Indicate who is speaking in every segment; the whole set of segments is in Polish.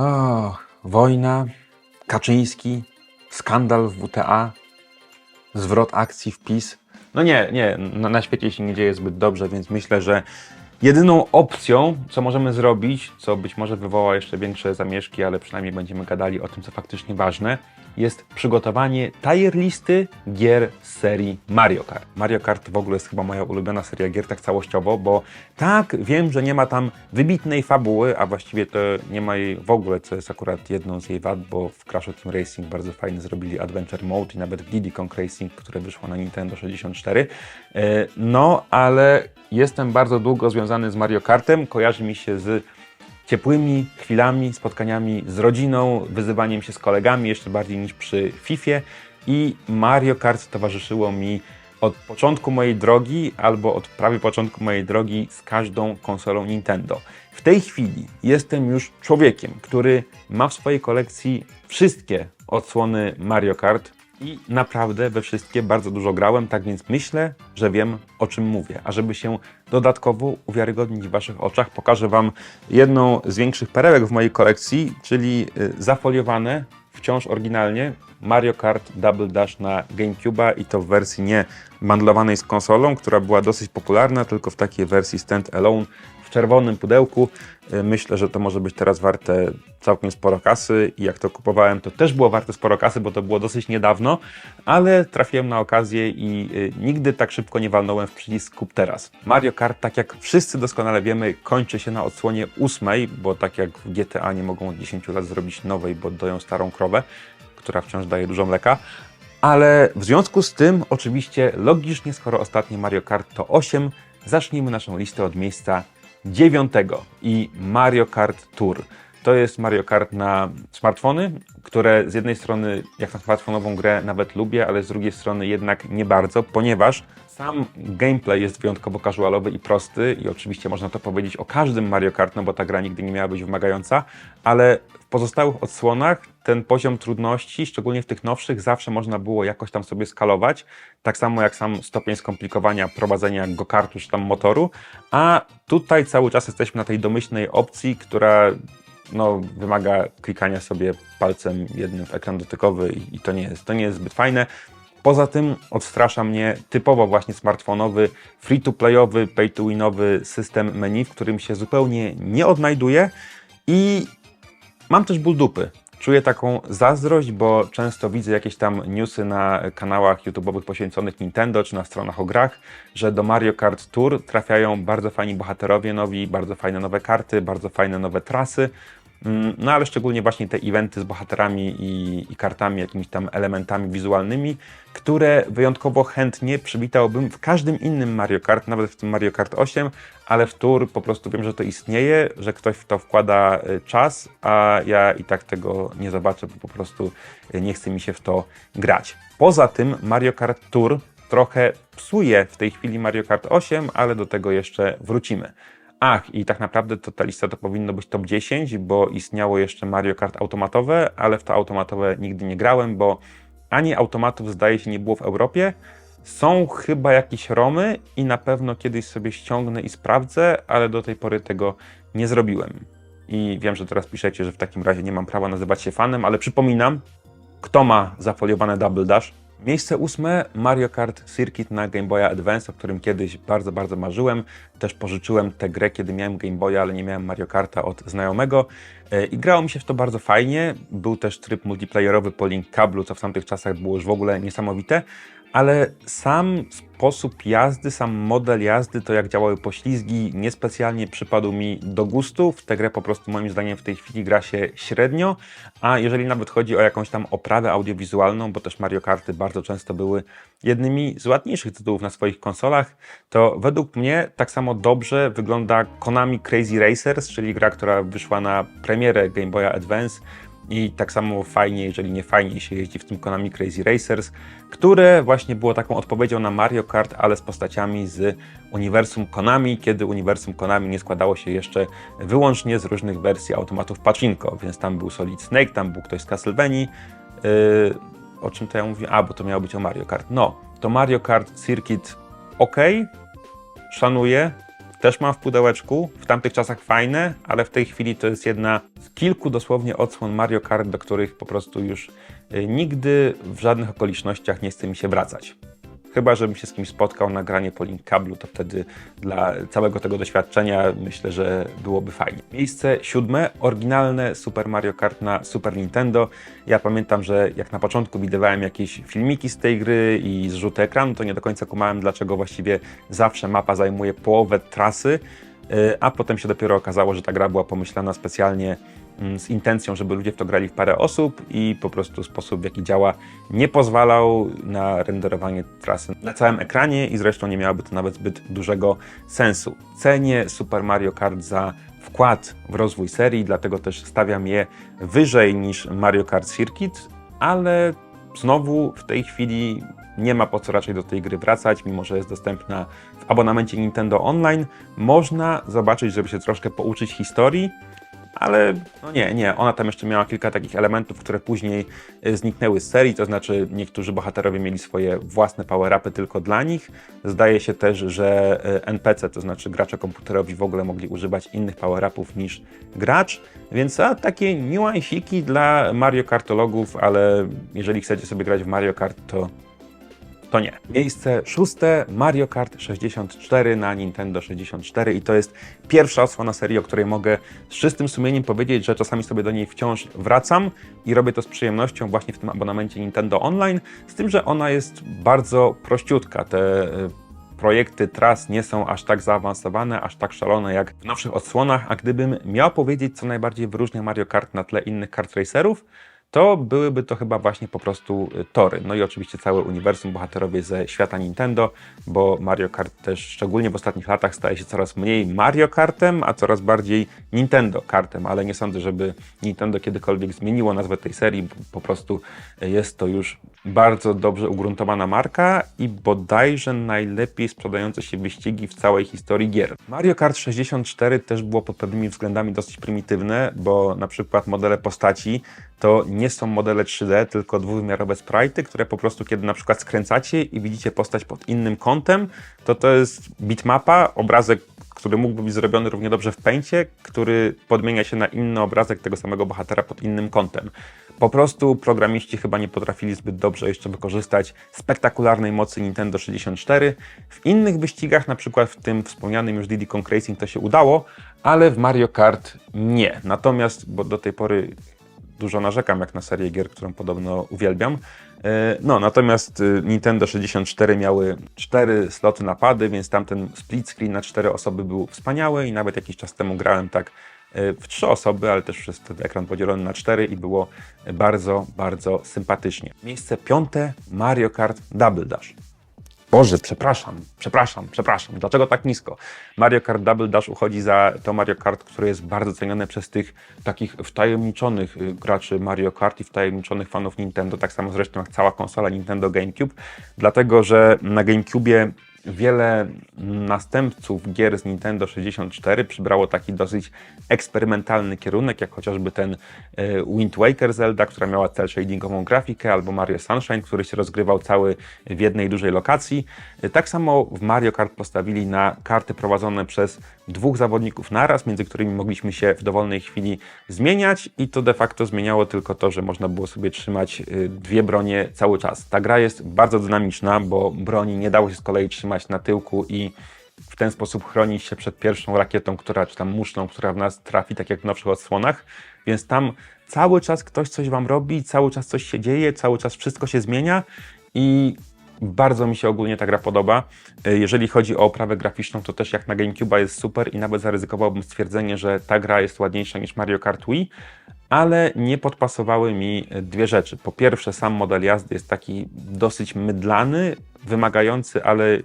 Speaker 1: O, wojna, Kaczyński, skandal w WTA, zwrot akcji w PiS. No nie, nie, na, na świecie się nie dzieje zbyt dobrze, więc myślę, że jedyną opcją, co możemy zrobić, co być może wywoła jeszcze większe zamieszki, ale przynajmniej będziemy gadali o tym, co faktycznie ważne, jest przygotowanie tier listy gier z serii Mario Kart. Mario Kart w ogóle jest chyba moja ulubiona seria gier tak całościowo, bo tak, wiem, że nie ma tam wybitnej fabuły, a właściwie to nie ma jej w ogóle, co jest akurat jedną z jej wad, bo w Crash Team Racing bardzo fajnie zrobili Adventure Mode i nawet Diddy Kong Racing, które wyszło na Nintendo 64. E, No, ale jestem bardzo długo związany z Mario Kartem, kojarzy mi się z ciepłymi chwilami, spotkaniami z rodziną, wyzywaniem się z kolegami, jeszcze bardziej niż przy FIFA. I Mario Kart towarzyszyło mi od początku mojej drogi, albo od prawie początku mojej drogi z każdą konsolą Nintendo. W tej chwili jestem już człowiekiem, który ma w swojej kolekcji wszystkie odsłony Mario Kart i naprawdę we wszystkie bardzo dużo grałem, tak więc myślę, że wiem o czym mówię. A żeby się dodatkowo uwiarygodnić w Waszych oczach, pokażę Wam jedną z większych perełek w mojej kolekcji, czyli y, zafoliowane wciąż oryginalnie Mario Kart Double Dash na GameCube'a i to w wersji nie bundlowanej z konsolą, która była dosyć popularna, tylko w takiej wersji stand-alone w czerwonym pudełku. Y, Myślę, że to może być teraz warte całkiem sporo kasy i jak to kupowałem, to też było warte sporo kasy, bo to było dosyć niedawno, ale trafiłem na okazję i y, nigdy tak szybko nie walnąłem w przycisk kup teraz. Mario Kart, tak jak wszyscy doskonale wiemy, kończy się na odsłonie ósmej, bo tak jak w GTA nie mogą od 10 lat zrobić nowej, bo doją starą krowę, która wciąż daje dużo mleka. Ale w związku z tym, oczywiście, logicznie, skoro ostatnie Mario Kart to 8, zacznijmy naszą listę od miejsca dziewiątego i Mario Kart Tour. To jest Mario Kart na smartfony, które z jednej strony, jak na smartfonową grę, nawet lubię, ale z drugiej strony jednak nie bardzo, ponieważ sam gameplay jest wyjątkowo casualowy i prosty i oczywiście można to powiedzieć o każdym Mario Kart, no bo ta gra nigdy nie miała być wymagająca, ale w pozostałych odsłonach ten poziom trudności, szczególnie w tych nowszych, zawsze można było jakoś tam sobie skalować, tak samo jak sam stopień skomplikowania prowadzenia go-kartu czy tam motoru, a tutaj cały czas jesteśmy na tej domyślnej opcji, która no, wymaga klikania sobie palcem jednym w ekran dotykowy i, i to, nie jest, to nie jest zbyt fajne. Poza tym odstrasza mnie typowo właśnie smartfonowy, free-to-playowy, pay-to-winowy system menu, w którym się zupełnie nie odnajduję i mam też ból dupy. Czuję taką zazdrość, bo często widzę jakieś tam newsy na kanałach YouTube'owych poświęconych Nintendo czy na stronach o grach, że do Mario Kart Tour trafiają bardzo fajni bohaterowie nowi, bardzo fajne nowe karty, bardzo fajne nowe trasy. Mm, No ale szczególnie właśnie te eventy z bohaterami i, i kartami, jakimiś tam elementami wizualnymi, które wyjątkowo chętnie przywitałbym w każdym innym Mario Kart, nawet w tym Mario Kart 8, ale w Tour po prostu wiem, że to istnieje, że ktoś w to wkłada y, czas, a ja i tak tego nie zobaczę, bo po prostu y, nie chce mi się w to grać. Poza tym Mario Kart Tour trochę psuje w tej chwili Mario Kart 8, ale do tego jeszcze wrócimy. Ach, i tak naprawdę to ta lista to powinno być top 10, bo istniało jeszcze Mario Kart automatowe, ale w to automatowe nigdy nie grałem, bo ani automatów zdaje się nie było w Europie. Są chyba jakieś romy i na pewno kiedyś sobie ściągnę i sprawdzę, ale do tej pory tego nie zrobiłem. I wiem, że teraz piszecie, że w takim razie nie mam prawa nazywać się fanem, ale przypominam, kto ma zafoliowane Double Dash. Miejsce ósme Mario Kart Circuit na Game Boya Advance, o którym kiedyś bardzo, bardzo marzyłem. Też pożyczyłem tę grę, kiedy miałem Game Boya, ale nie miałem Mario Karta od znajomego. E, I grało mi się w to bardzo fajnie. Był też tryb multiplayerowy po link kablu, co w tamtych czasach było już w ogóle niesamowite. Ale sam sposób jazdy, sam model jazdy, to jak działały poślizgi, niespecjalnie przypadł mi do gustu. W tę grę po prostu moim zdaniem w tej chwili gra się średnio, a jeżeli nawet chodzi o jakąś tam oprawę audiowizualną, bo też Mario Karty bardzo często były jednymi z ładniejszych tytułów na swoich konsolach, to według mnie tak samo dobrze wygląda Konami Crazy Racers, czyli gra, która wyszła na premierę Game Boya Advance i tak samo fajnie, jeżeli nie fajnie się jeździ w tym Konami Crazy Racers, które właśnie było taką odpowiedzią na Mario Kart, ale z postaciami z uniwersum Konami, kiedy uniwersum Konami nie składało się jeszcze wyłącznie z różnych wersji automatów pachinko, więc tam był Solid Snake, tam był ktoś z Castlevanii. Yy, o czym to ja mówię? A, bo to miało być o Mario Kart. No, to Mario Kart Circuit ok, szanuję, też mam w pudełeczku. W tamtych czasach fajne, ale w tej chwili to jest jedna z kilku dosłownie odsłon Mario Kart, do których po prostu już y, nigdy w żadnych okolicznościach nie chce mi się wracać. Chyba, żebym się z kimś spotkał na granie po link kablu, to wtedy dla całego tego doświadczenia myślę, że byłoby fajnie. Miejsce siódme, oryginalne Super Mario Kart na Super Nintendo. Ja pamiętam, że jak na początku widywałem jakieś filmiki z tej gry i zrzuty ekranu, to nie do końca kumałem, dlaczego właściwie zawsze mapa zajmuje połowę trasy, a potem się dopiero okazało, że ta gra była pomyślana specjalnie mm, z intencją, żeby ludzie w to grali w parę osób i po prostu sposób, w jaki działa, nie pozwalał na renderowanie trasy na całym ekranie i zresztą nie miałoby to nawet zbyt dużego sensu. Cenię Super Mario Kart za wkład w rozwój serii, dlatego też stawiam je wyżej niż Mario Kart Circuit, ale znowu w tej chwili nie ma po co raczej do tej gry wracać, mimo że jest dostępna w abonamencie Nintendo Online. Można zobaczyć, żeby się troszkę pouczyć historii, ale no nie, nie, ona tam jeszcze miała kilka takich elementów, które później y, zniknęły z serii, to znaczy niektórzy bohaterowie mieli swoje własne power-upy tylko dla nich. Zdaje się też, że y, NPC, to znaczy gracze komputerowi w ogóle mogli używać innych power-upów niż gracz, więc a, takie niuansiki dla Mario Kartologów, ale jeżeli chcecie sobie grać w Mario Kart, to to nie. Miejsce szóste Mario Kart 64 na Nintendo 64 i to jest pierwsza odsłona serii, o której mogę z czystym sumieniem powiedzieć, że czasami sobie do niej wciąż wracam i robię to z przyjemnością właśnie w tym abonamencie Nintendo Online, z tym, że ona jest bardzo prościutka. Te y, projekty tras nie są aż tak zaawansowane, aż tak szalone jak w nowszych odsłonach, a gdybym miał powiedzieć, co najbardziej wyróżnia Mario Kart na tle innych kart racerów, to byłyby to chyba właśnie po prostu y, tory. No i oczywiście całe uniwersum, bohaterowie ze świata Nintendo, bo Mario Kart też szczególnie w ostatnich latach staje się coraz mniej Mario Kartem, a coraz bardziej Nintendo Kartem, ale nie sądzę, żeby Nintendo kiedykolwiek zmieniło nazwę tej serii, po prostu jest to już bardzo dobrze ugruntowana marka i bodajże najlepiej sprzedające się wyścigi w całej historii gier. Mario Kart 64 też było pod pewnymi względami dosyć prymitywne, bo na przykład modele postaci to nie są modele 3D, tylko dwuwymiarowe sprite'y, które po prostu kiedy na przykład skręcacie i widzicie postać pod innym kątem, to to jest bitmapa, obrazek który mógłby być zrobiony równie dobrze w pęcie, który podmienia się na inny obrazek tego samego bohatera pod innym kątem. Po prostu programiści chyba nie potrafili zbyt dobrze jeszcze wykorzystać spektakularnej mocy Nintendo 64. W innych wyścigach, na przykład w tym wspomnianym już Diddy Kong Racing to się udało, ale w Mario Kart nie. Natomiast, bo do tej pory dużo narzekam jak na serię gier, którą podobno uwielbiam. E, No, natomiast y, Nintendo 64 miały cztery sloty napady, więc tamten split screen na cztery osoby był wspaniały i nawet jakiś czas temu grałem tak e, w trzy osoby, ale też przez wtedy ekran podzielony na cztery i było bardzo, bardzo sympatycznie. Miejsce piąte Mario Kart Double Dash. Boże, przepraszam, przepraszam, przepraszam. Dlaczego tak nisko? Mario Kart Double Dash uchodzi za to Mario Kart, które jest bardzo cenione przez tych takich wtajemniczonych y, graczy Mario Kart i wtajemniczonych fanów Nintendo, tak samo zresztą jak cała konsola Nintendo GameCube, dlatego że na GameCubie wiele następców gier z Nintendo 64 przybrało taki dosyć eksperymentalny kierunek, jak chociażby ten e, Wind Waker Zelda, która miała cel shadingową grafikę, albo Mario Sunshine, który się rozgrywał cały w jednej dużej lokacji. E, Tak samo w Mario Kart postawili na karty prowadzone przez dwóch zawodników naraz, między którymi mogliśmy się w dowolnej chwili zmieniać i to de facto zmieniało tylko to, że można było sobie trzymać y, dwie bronie cały czas. Ta gra jest bardzo dynamiczna, bo broni nie dało się z kolei trzymać na tyłku i w ten sposób chronić się przed pierwszą rakietą, która, czy tam muszlą, która w nas trafi, tak jak w nowszych odsłonach. Więc tam cały czas ktoś coś wam robi, cały czas coś się dzieje, cały czas wszystko się zmienia i bardzo mi się ogólnie ta gra podoba. Y, Jeżeli chodzi o oprawę graficzną, to też jak na GameCube'a jest super i nawet zaryzykowałbym stwierdzenie, że ta gra jest ładniejsza niż Mario Kart Wii, ale nie podpasowały mi dwie rzeczy. Po pierwsze, sam model jazdy jest taki dosyć mydlany, wymagający, ale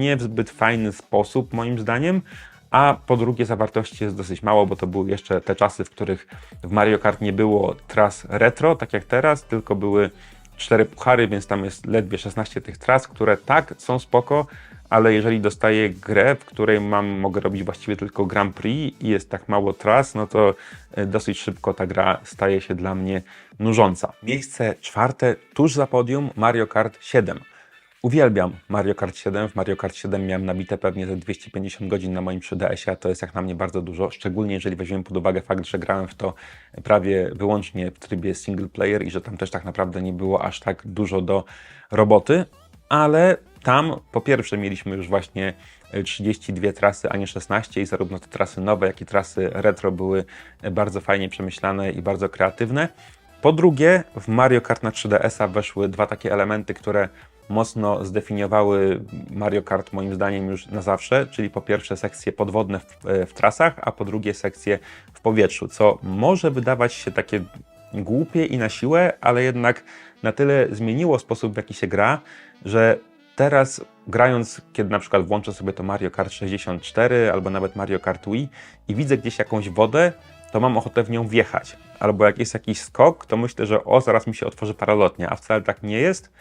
Speaker 1: nie w zbyt fajny sposób, moim zdaniem. A po drugie, zawartości jest dosyć mało, bo to były jeszcze te czasy, w których w Mario Kart nie było tras retro, tak jak teraz, tylko były cztery puchary, więc tam jest ledwie 16 tych tras, które tak są spoko, ale jeżeli dostaję grę, w której mam, mogę robić właściwie tylko Grand Prix i jest tak mało tras, no to e, dosyć szybko ta gra staje się dla mnie nużąca. Miejsce czwarte, tuż za podium, Mario Kart 7. Uwielbiam Mario Kart 7. W Mario Kart 7 miałem nabite pewnie ze 250 godzin na moim 3DS-ie, a to jest jak na mnie bardzo dużo, szczególnie jeżeli weźmiemy pod uwagę fakt, że grałem w to prawie wyłącznie w trybie single player i że tam też tak naprawdę nie było aż tak dużo do roboty, ale tam po pierwsze mieliśmy już właśnie 32 trasy, a nie 16 i zarówno te trasy nowe, jak i trasy retro były bardzo fajnie przemyślane i bardzo kreatywne. Po drugie, w Mario Kart na 3DS-a weszły dwa takie elementy, które mocno zdefiniowały Mario Kart moim zdaniem już na zawsze, czyli po pierwsze sekcje podwodne w, w trasach, a po drugie sekcje w powietrzu, co może wydawać się takie głupie i na siłę, ale jednak na tyle zmieniło sposób, w jaki się gra, że teraz grając, kiedy na przykład włączę sobie to Mario Kart 64 albo nawet Mario Kart Wii i widzę gdzieś jakąś wodę, to mam ochotę w nią wjechać. Albo jak jest jakiś skok, to myślę, że o, zaraz mi się otworzy paralotnia, a wcale tak nie jest.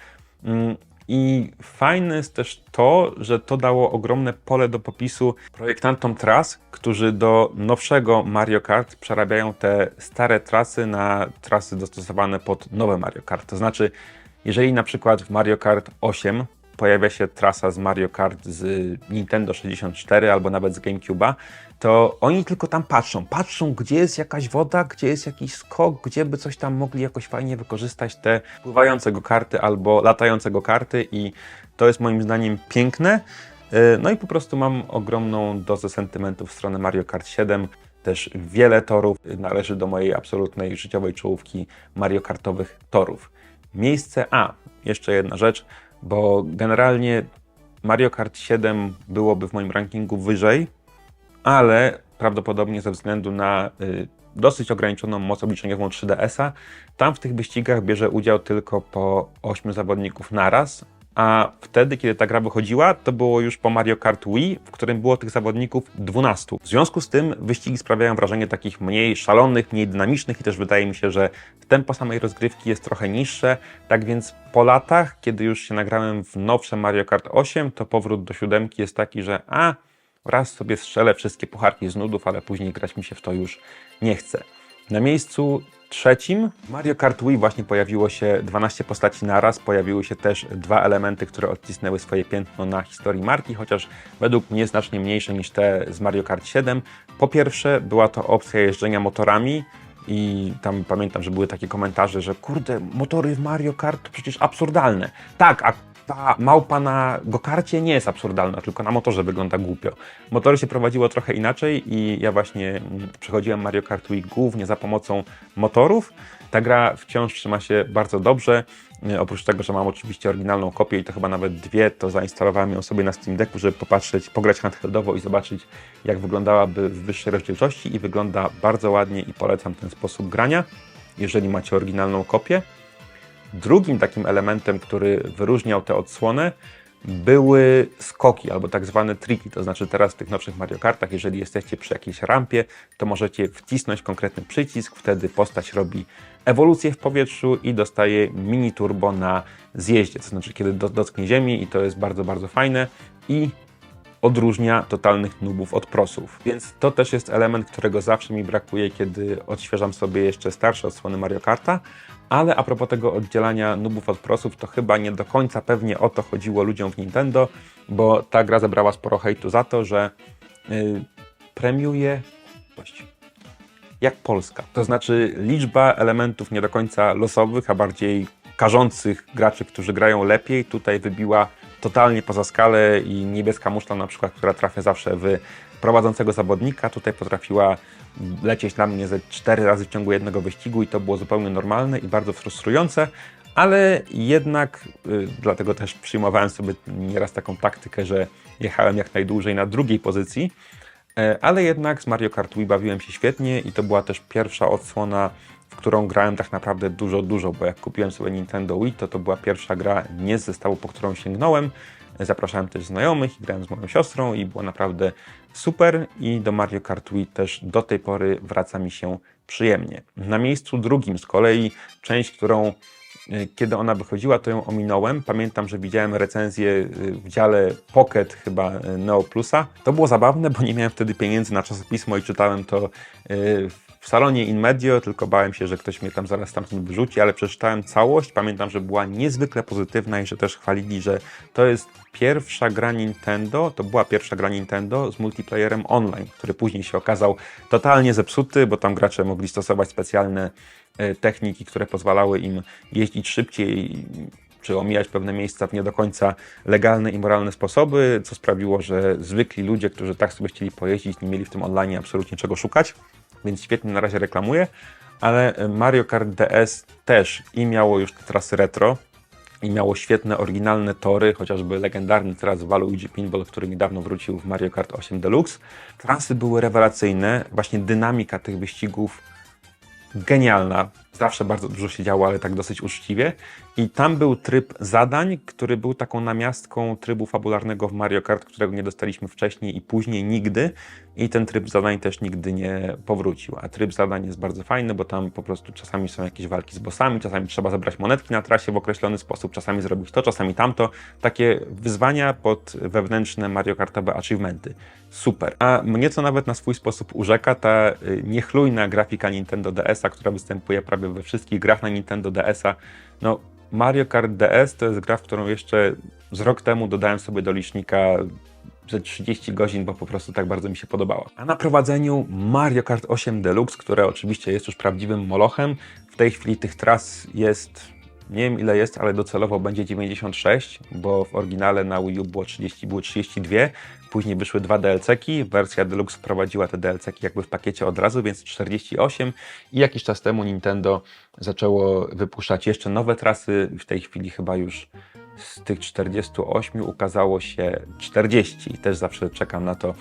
Speaker 1: I fajne jest też to, że to dało ogromne pole do popisu projektantom tras, którzy do nowszego Mario Kart przerabiają te stare trasy na trasy dostosowane pod nowe Mario Kart. To znaczy, jeżeli na przykład w Mario Kart 8 pojawia się trasa z Mario Kart z Nintendo 64 albo nawet z GameCube'a, to oni tylko tam patrzą. Patrzą, gdzie jest jakaś woda, gdzie jest jakiś skok, gdzie by coś tam mogli jakoś fajnie wykorzystać te pływające go karty albo latające go karty i to jest moim zdaniem piękne. E, No i po prostu mam ogromną dozę sentymentów w stronę Mario Kart 7. Też wiele torów należy do mojej absolutnej życiowej czołówki Mario Kartowych torów. Miejsce A. Jeszcze jedna rzecz, bo generalnie Mario Kart 7 byłoby w moim rankingu wyżej, ale prawdopodobnie ze względu na y, dosyć ograniczoną moc obliczeniową 3DS-a, tam w tych wyścigach bierze udział tylko po 8 zawodników naraz, a wtedy, kiedy ta gra wychodziła, to było już po Mario Kart Wii, w którym było tych zawodników 12. W związku z tym wyścigi sprawiają wrażenie takich mniej szalonych, mniej dynamicznych i też wydaje mi się, że tempo samej rozgrywki jest trochę niższe. Tak więc po latach, kiedy już się nagrałem w nowsze Mario Kart 8, to powrót do siódemki jest taki, że a, raz sobie strzelę wszystkie pucharki z nudów, ale później grać mi się w to już nie chce. Na miejscu trzecim Mario Kart Wii właśnie pojawiło się 12 postaci naraz, pojawiły się też dwa elementy, które odcisnęły swoje piętno na historii marki, chociaż według mnie znacznie mniejsze niż te z Mario Kart 7. Po pierwsze była to opcja jeżdżenia motorami, i tam pamiętam, że były takie komentarze, że kurde, motory w Mario Kart to przecież absurdalne. Tak, a ta małpa na gokarcie nie jest absurdalna, tylko na motorze wygląda głupio. Motory się prowadziło trochę inaczej i ja właśnie mm, przechodziłem Mario Kart Wii głównie za pomocą motorów. Ta gra wciąż trzyma się bardzo dobrze. E, Oprócz tego, że mam oczywiście oryginalną kopię i to chyba nawet dwie, to zainstalowałem ją sobie na Steam Decku, żeby popatrzeć, pograć handheldowo i zobaczyć, jak wyglądałaby w wyższej rozdzielczości i wygląda bardzo ładnie i polecam ten sposób grania, jeżeli macie oryginalną kopię. Drugim takim elementem, który wyróżniał tę odsłonę, były skoki albo tak zwane triki. To znaczy teraz w tych nowszych Mario Kartach, jeżeli jesteście przy jakiejś rampie, to możecie wcisnąć konkretny przycisk, wtedy postać robi ewolucję w powietrzu i dostaje mini turbo na zjeździe. To znaczy kiedy do- dotknie ziemi i to jest bardzo, bardzo fajne i odróżnia totalnych nubów od prosów. Więc to też jest element, którego zawsze mi brakuje, kiedy odświeżam sobie jeszcze starsze odsłony Mario Karta. Ale a propos tego oddzielania nubów od prosów, to chyba nie do końca pewnie o to chodziło ludziom w Nintendo, bo ta gra zebrała sporo hejtu za to, że yy, premiuje jak Polska. To znaczy liczba elementów nie do końca losowych, a bardziej karzących graczy, którzy grają lepiej, tutaj wybiła totalnie poza skalę i niebieska muszla na przykład, która trafia zawsze w prowadzącego zawodnika, tutaj potrafiła lecieć na mnie ze cztery razy w ciągu jednego wyścigu i to było zupełnie normalne i bardzo frustrujące, ale jednak y, dlatego też przyjmowałem sobie nieraz taką taktykę, że jechałem jak najdłużej na drugiej pozycji, E, ale jednak z Mario Kart Wii bawiłem się świetnie i to była też pierwsza odsłona, w którą grałem tak naprawdę dużo, dużo, bo jak kupiłem sobie Nintendo Wii, to to była pierwsza gra nie z zestawu, po którą sięgnąłem. Zapraszałem też znajomych i grałem z moją siostrą i było naprawdę super i do Mario Kart Wii też do tej pory wraca mi się przyjemnie. Na miejscu drugim z kolei część, którą y, kiedy ona wychodziła, to ją ominąłem. Pamiętam, że widziałem recenzję y, w dziale Pocket chyba y, Neo Plusa. To było zabawne, bo nie miałem wtedy pieniędzy na czasopismo i czytałem to y, w salonie in medio, tylko bałem się, że ktoś mnie tam zaraz stamtąd wyrzuci, ale przeczytałem całość. Pamiętam, że była niezwykle pozytywna i że też chwalili, że to jest pierwsza gra Nintendo, to była pierwsza gra Nintendo z multiplayerem online, który później się okazał totalnie zepsuty, bo tam gracze mogli stosować specjalne e, techniki, które pozwalały im jeździć szybciej czy omijać pewne miejsca w nie do końca legalne i moralne sposoby, co sprawiło, że zwykli ludzie, którzy tak sobie chcieli pojeździć, nie mieli w tym online absolutnie czego szukać, więc świetnie na razie reklamuję, ale Mario Kart DS też i miało już te trasy retro, i miało świetne, oryginalne tory, chociażby legendarny teraz Waluigi Pinball, który niedawno wrócił w Mario Kart 8 Deluxe. Trasy były rewelacyjne, właśnie dynamika tych wyścigów genialna. Zawsze bardzo dużo się działo, ale tak dosyć uczciwie. I tam był tryb zadań, który był taką namiastką trybu fabularnego w Mario Kart, którego nie dostaliśmy wcześniej i później nigdy. I ten tryb zadań też nigdy nie powrócił. A tryb zadań jest bardzo fajny, bo tam po prostu czasami są jakieś walki z bossami, czasami trzeba zebrać monetki na trasie w określony sposób, czasami zrobić to, czasami tamto. Takie wyzwania pod wewnętrzne Mario Kartowe achievementy. Super. A mnie co nawet na swój sposób urzeka ta y, niechlujna grafika Nintendo DS-a, która występuje prawie we wszystkich grach na Nintendo DS-a. No, Mario Kart DS to jest gra, w którą jeszcze z rok temu dodałem sobie do licznika ze 30 godzin, bo po prostu tak bardzo mi się podobała. A na prowadzeniu Mario Kart 8 Deluxe, które oczywiście jest już prawdziwym molochem. W tej chwili tych tras jest, nie wiem ile jest, ale docelowo będzie 96, bo w oryginale na Wii U było 30, były 32. Później wyszły dwa DLC-ki. Wersja Deluxe wprowadziła te DLC-ki jakby w pakiecie od razu, więc 48. I jakiś czas temu Nintendo zaczęło wypuszczać jeszcze nowe trasy. W tej chwili chyba już z tych 48 ukazało się 40 i też zawsze czekam na to,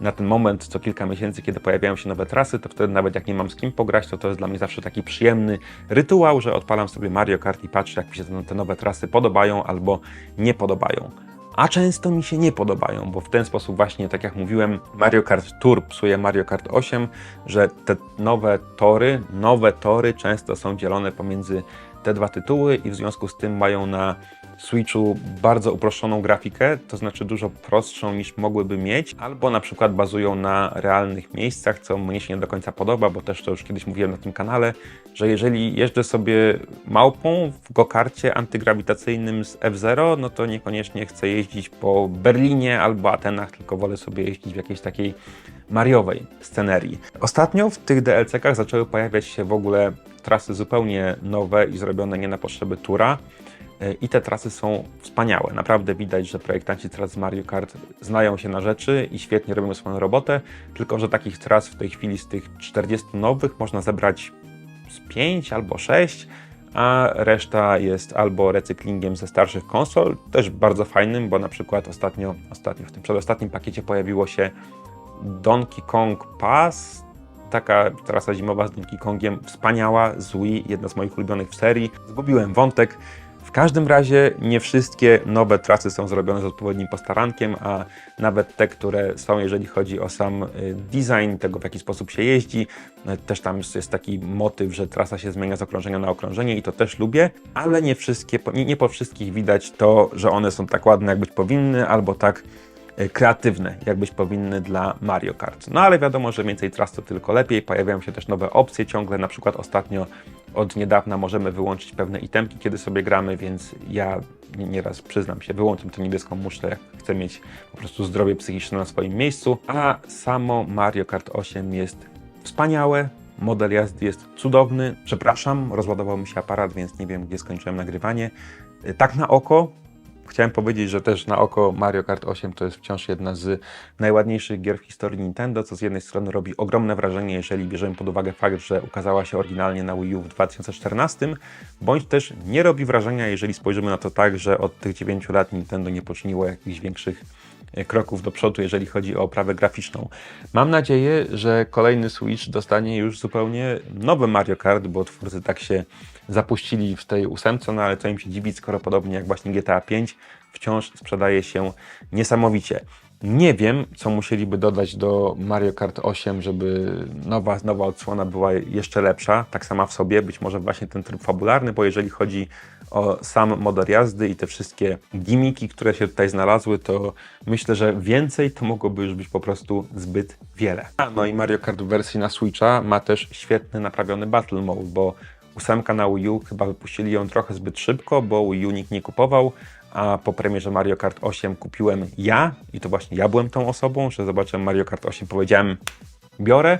Speaker 1: na ten moment co kilka miesięcy, kiedy pojawiają się nowe trasy, to wtedy nawet jak nie mam z kim pograć, to to jest dla mnie zawsze taki przyjemny rytuał, że odpalam sobie Mario Kart i patrzę, jak mi się te nowe trasy podobają albo nie podobają. A często mi się nie podobają, bo w ten sposób właśnie, tak jak mówiłem, Mario Kart Tour psuje Mario Kart 8, że te nowe tory, nowe tory często są dzielone pomiędzy te dwa tytuły i w związku z tym mają na Switchu bardzo uproszczoną grafikę, to znaczy dużo prostszą niż mogłyby mieć, albo na przykład bazują na realnych miejscach, co mnie się nie do końca podoba, bo też to już kiedyś mówiłem na tym kanale, że jeżeli jeżdżę sobie małpą w gokarcie antygrawitacyjnym z F0, no to niekoniecznie chcę jeździć po Berlinie albo Atenach, tylko wolę sobie jeździć w jakiejś takiej mariowej scenerii. Ostatnio w tych DLC-kach zaczęły pojawiać się w ogóle trasy zupełnie nowe i zrobione nie na potrzeby tura. I te trasy są wspaniałe. Naprawdę widać, że projektanci tras z Mario Kart znają się na rzeczy i świetnie robią swoją robotę. Tylko, że takich tras w tej chwili z tych 40 nowych można zebrać z 5 albo 6, a reszta jest albo recyklingiem ze starszych konsol, też bardzo fajnym, bo na przykład ostatnio, ostatnio w tym przedostatnim pakiecie pojawiło się Donkey Kong Pass, taka trasa zimowa z Donkey Kongiem, wspaniała, z Wii, jedna z moich ulubionych w serii. Zgubiłem wątek, w każdym razie nie wszystkie nowe trasy są zrobione z odpowiednim postarankiem, a nawet te, które są, jeżeli chodzi o sam y, design tego, w jaki sposób się jeździ, y, też tam jest taki motyw, że trasa się zmienia z okrążenia na okrążenie i to też lubię, ale nie wszystkie, nie, nie po wszystkich widać to, że one są tak ładne, jak być powinny, albo tak kreatywne, jak być powinny dla Mario Kart. No ale wiadomo, że więcej tras to tylko lepiej. Pojawiają się też nowe opcje ciągle, na przykład ostatnio od niedawna możemy wyłączyć pewne itemki, kiedy sobie gramy, więc ja nieraz przyznam się, wyłączam tę niebieską muszlę, jak chcę mieć po prostu zdrowie psychiczne na swoim miejscu. A samo Mario Kart 8 jest wspaniałe, model jazdy jest cudowny. Przepraszam, rozładował mi się aparat, więc nie wiem, gdzie skończyłem nagrywanie. Tak na oko Chciałem powiedzieć, że też na oko Mario Kart 8 to jest wciąż jedna z najładniejszych gier w historii Nintendo, co z jednej strony robi ogromne wrażenie, jeżeli bierzemy pod uwagę fakt, że ukazała się oryginalnie na Wii U w 2014, bądź też nie robi wrażenia, jeżeli spojrzymy na to tak, że od tych 9 lat Nintendo nie poczyniło jakichś większych kroków do przodu, jeżeli chodzi o oprawę graficzną. Mam nadzieję, że kolejny Switch dostanie już zupełnie nowy Mario Kart, bo twórcy tak się zapuścili w tej ósemce, no ale co im się dziwić, skoro podobnie jak właśnie GTA 5 wciąż sprzedaje się niesamowicie. Nie wiem, co musieliby dodać do Mario Kart 8, żeby nowa, nowa odsłona była jeszcze lepsza, tak sama w sobie. Być może właśnie ten tryb fabularny, bo jeżeli chodzi o sam model jazdy i te wszystkie gimmiki, które się tutaj znalazły, to myślę, że więcej to mogłoby już być po prostu zbyt wiele. A, no i Mario Kart w wersji na Switcha ma też świetny naprawiony Battle Mode, bo ósemka na Wii U chyba wypuścili ją trochę zbyt szybko, bo Wii U nikt nie kupował, a po premierze Mario Kart 8 kupiłem ja i to właśnie ja byłem tą osobą, że zobaczyłem Mario Kart 8, powiedziałem biorę.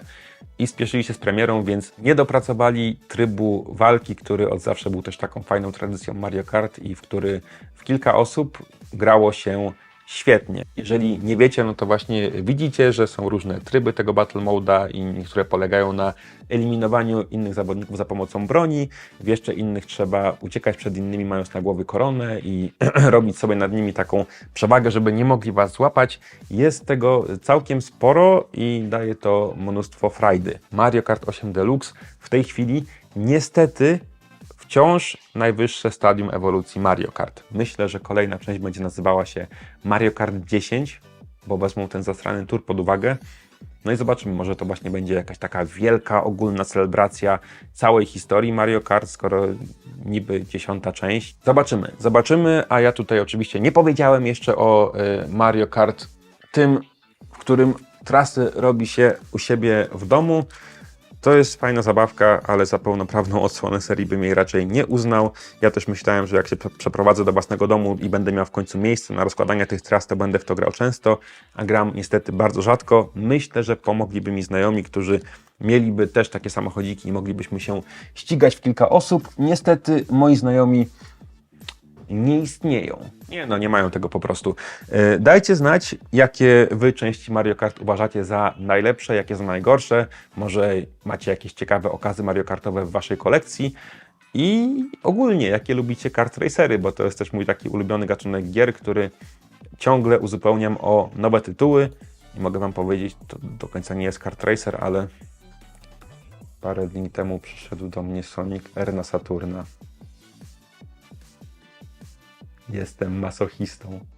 Speaker 1: I spieszyli się z premierą, więc nie dopracowali trybu walki, który od zawsze był też taką fajną tradycją Mario Kart i w który w kilka osób grało się świetnie. Jeżeli nie wiecie, no to właśnie widzicie, że są różne tryby tego Battle Mode'a i niektóre polegają na eliminowaniu innych zawodników za pomocą broni, w jeszcze innych trzeba uciekać przed innymi mając na głowie koronę i robić sobie nad nimi taką przewagę, żeby nie mogli was złapać. Jest tego całkiem sporo i daje to mnóstwo frajdy. Mario Kart 8 Deluxe w tej chwili niestety wciąż najwyższe stadium ewolucji Mario Kart. Myślę, że kolejna część będzie nazywała się Mario Kart 10, bo wezmą ten zasrany tur pod uwagę. No i zobaczymy, może to właśnie będzie jakaś taka wielka, ogólna celebracja całej historii Mario Kart, skoro niby dziesiąta część. Zobaczymy, zobaczymy, a ja tutaj oczywiście nie powiedziałem jeszcze o y, Mario Kart tym, w którym trasy robi się u siebie w domu. To jest fajna zabawka, ale za pełnoprawną odsłonę serii bym jej raczej nie uznał. Ja też myślałem, że jak się prze- przeprowadzę do własnego domu i będę miał w końcu miejsce na rozkładanie tych tras, to będę w to grał często, a gram niestety bardzo rzadko. Myślę, że pomogliby mi znajomi, którzy mieliby też takie samochodziki i moglibyśmy się ścigać w kilka osób. Niestety moi znajomi nie istnieją. Nie, no nie mają tego po prostu. E, Dajcie znać, jakie wy części Mario Kart uważacie za najlepsze, jakie za najgorsze. Może macie jakieś ciekawe okazy Mario Kartowe w waszej kolekcji. I ogólnie, jakie lubicie kart racery, bo to jest też mój taki ulubiony gatunek gier, który ciągle uzupełniam o nowe tytuły. I mogę wam powiedzieć, to do końca nie jest kart racer, ale parę dni temu przyszedł do mnie Sonic R na Saturna. Jestem masochistą.